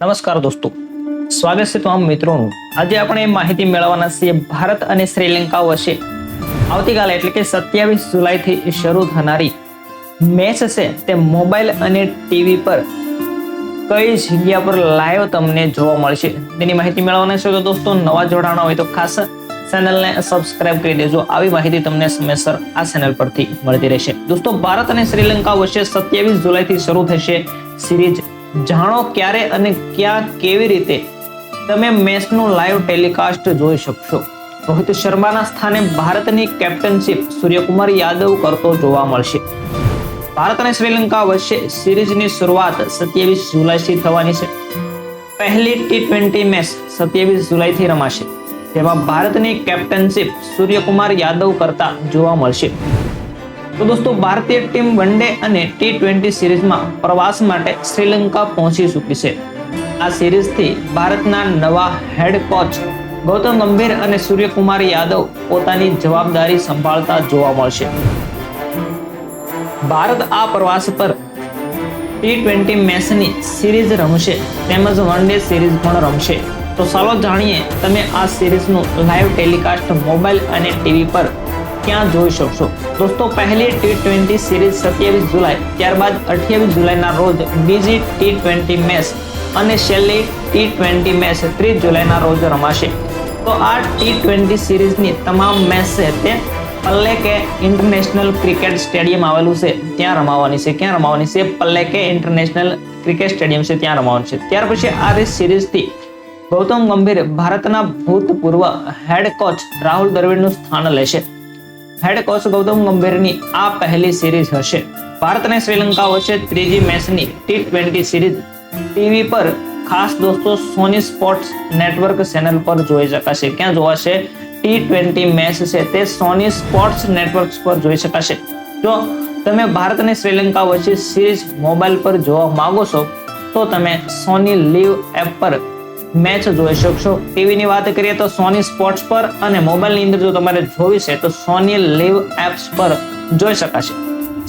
નમસ્કાર દોસ્તો. સ્વાગત છે તમામ મિત્રોનું. આજે આપણે માહિતી મેળવવાના છીએ ભારત અને શ્રીલંકા વચ્ચે. આવતીકાલે એટલે કે સત્યાવીસ જુલાઈથી શરૂ થનારી મેચ છે તે મોબાઈલ અને ટીવી પર કઈ જગ્યા પર લાઈવ તમને જોવા મળશે. તેની માહિતી મેળવવાના છે તો દોસ્તો, નવા જોડાણા હોય તો ખાસ ચેનલને સબસ્ક્રાઇબ કરી દેજો. આવી માહિતી તમને સમયસર આ ચેનલ પરથી મળતી રહેશે. દોસ્તો, ભારત અને શ્રીલંકા વચ્ચે સત્યાવીસ જુલાઈથી શરૂ થશે સિરીઝ જાણો ક્યારે અને ક્યાં કેવી રીતે તમે મેચનું લાઈવ ટેલિકાસ્ટ જોઈ શકશો. રોહિત શર્માના સ્થાને ભારતની કેપ્ટનશીપ સૂર્યકુમાર યાદવ કરતો જોવા મળશે. ભારત અને શ્રીલંકા વચ્ચે સિરીઝની શરૂઆત સત્યાવીસ જુલાઈથી થવાની છે. પહેલી ટી ટ્વેન્ટી મેચ સત્યાવીસ જુલાઈથી રમાશે. જેમાં ભારતની કેપ્ટનશીપ સૂર્યકુમાર યાદવ કરતા જોવા મળશે. તો દોસ્તો, ભારતીય ટીમ વન ડે અને ટી ટ્વેન્ટી સિરીઝમાં પ્રવાસ માટે શ્રીલંકા પહોંચી ચૂકી છે. આ સિરીઝથી ભારતના નવા હેડ કોચ ગૌતમ ગંભીર અને સૂર્યકુમાર યાદવ પોતાની જવાબદારી સંભાળતા જોવા મળશે. ભારત આ પ્રવાસ પર ટી ટ્વેન્ટી મેચની સિરીઝ રમશે, તેમજ વન ડે સિરીઝ પણ રમશે. તો ચાલો જાણીએ, તમે આ સિરીઝનું લાઈવ ટેલિકાસ્ટ મોબાઈલ અને ટીવી પર ક્યાં જોઈ શકશો? દોસ્તો, પહેલી ટી ટ્વેન્ટી સિરીઝ સત્યાવીસ જુલાઈ, ત્યારબાદ અઠ્યાવીસ જુલાઈના રોજ બીજી ટી ટ્વેન્ટી મેચ અને છેલ્લી ટી ટ્વેન્ટી મેચ ત્રીસ જુલાઈના રોજ રમાશે. તો આ ટી ટ્વેન્ટી સિરીઝની તમામ મેચ છે તે પલ્લેકે ઇન્ટરનેશનલ ક્રિકેટ સ્ટેડિયમ આવેલું છે, ત્યાં રમાવાની છે, ક્યાં રમાવાની છે? પલ્લેકે ઇન્ટરનેશનલ ક્રિકેટ સ્ટેડિયમ છે, ત્યાં રમાવાનું છે. ત્યાર પછી આ સિરીઝથી ગૌતમ ગંભીર ભારતના ભૂતપૂર્વ હેડ કોચ રાહુલ દ્રવિડનું સ્થાન લેશે. હેડ કોચ ગૌતમ ગંભીરની આ પહેલી સિરીઝ હશે. ભારત અને શ્રીલંકા વચ્ચે ત્રીજી મેચની ટી ટ્વેન્ટી સિરીઝ ટીવી પર ખાસ દોસ્તો સોની સ્પોર્ટ્સ નેટવર્ક ચેનલ પર જોઈ શકાશે. ક્યાં જોવાશે? ટી ટ્વેન્ટી મેચ છે તે સોની સ્પોર્ટ્સ નેટવર્ક પર જોઈ શકાશે. જો તમે ભારત અને શ્રીલંકા વચ્ચે સિરીઝ મોબાઈલ પર જોવા માંગો છો, તો તમે સોની લીવ એપ પર મેચ જોઈ શકશો. ટીવીની વાત કરીએ તો સોની સ્પોર્ટ્સ પર અને મોબાઈલની અંદર જો તમારે જોવી છે, તો સોની લીવ એપ્સ પર જોઈ શકાશે.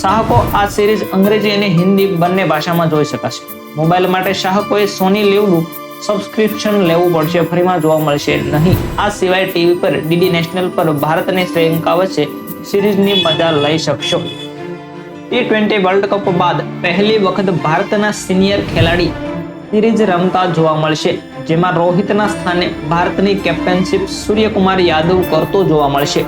ચાહકો આ સિરીઝ અંગ્રેજી અને હિન્દી બંને ભાષામાં જોઈ શકાશે. મોબાઈલ માટે ચાહકોએ સોની લીવનું સબસ્ક્રિપ્શન લેવું પડશે. ફ્રીમાં જોવા મળશે નહીં. આ સિવાય ટીવી પર ડીડી નેશનલ પર ભારત અને શ્રીલંકા વચ્ચે સિરીઝની મજા લઈ શકશો. ટી ટ્વેન્ટી વર્લ્ડ કપ બાદ પહેલી વખત ભારતના સિનિયર ખેલાડી સિરીઝ રમતા જોવા મળશે. જેમાં રોહિતના સ્થાને ભારતની કેપ્ટનશીપ સૂર્યકુમાર યાદવ કરતો જોવા મળશે.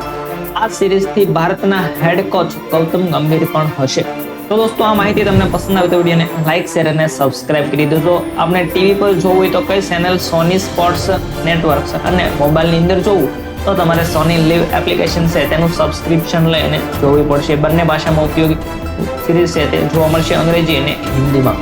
આ સિરીઝથી ભારતના હેડ કોચ ગૌતમ ગંભીર પણ હશે. તો દોસ્તો, આ માહિતી તમને પસંદ આવે તો વિડીયોને લાઇક શેર અને સબસ્ક્રાઇબ કરી દેજો. આપણે ટીવી પર જોવું હોય તો કઈ ચેનલ? સોની સ્પોર્ટ્સ નેટવર્ક્સ અને મોબાઈલની અંદર જોવું તો તમારે સોની લીવ એપ્લિકેશન છે, તેનું સબસ્ક્રિપ્શન લઈને જોવી પડશે. બંને ભાષામાં ઉપયોગી સિરીઝ છે, તે જોવા મળશે અંગ્રેજી અને હિન્દીમાં.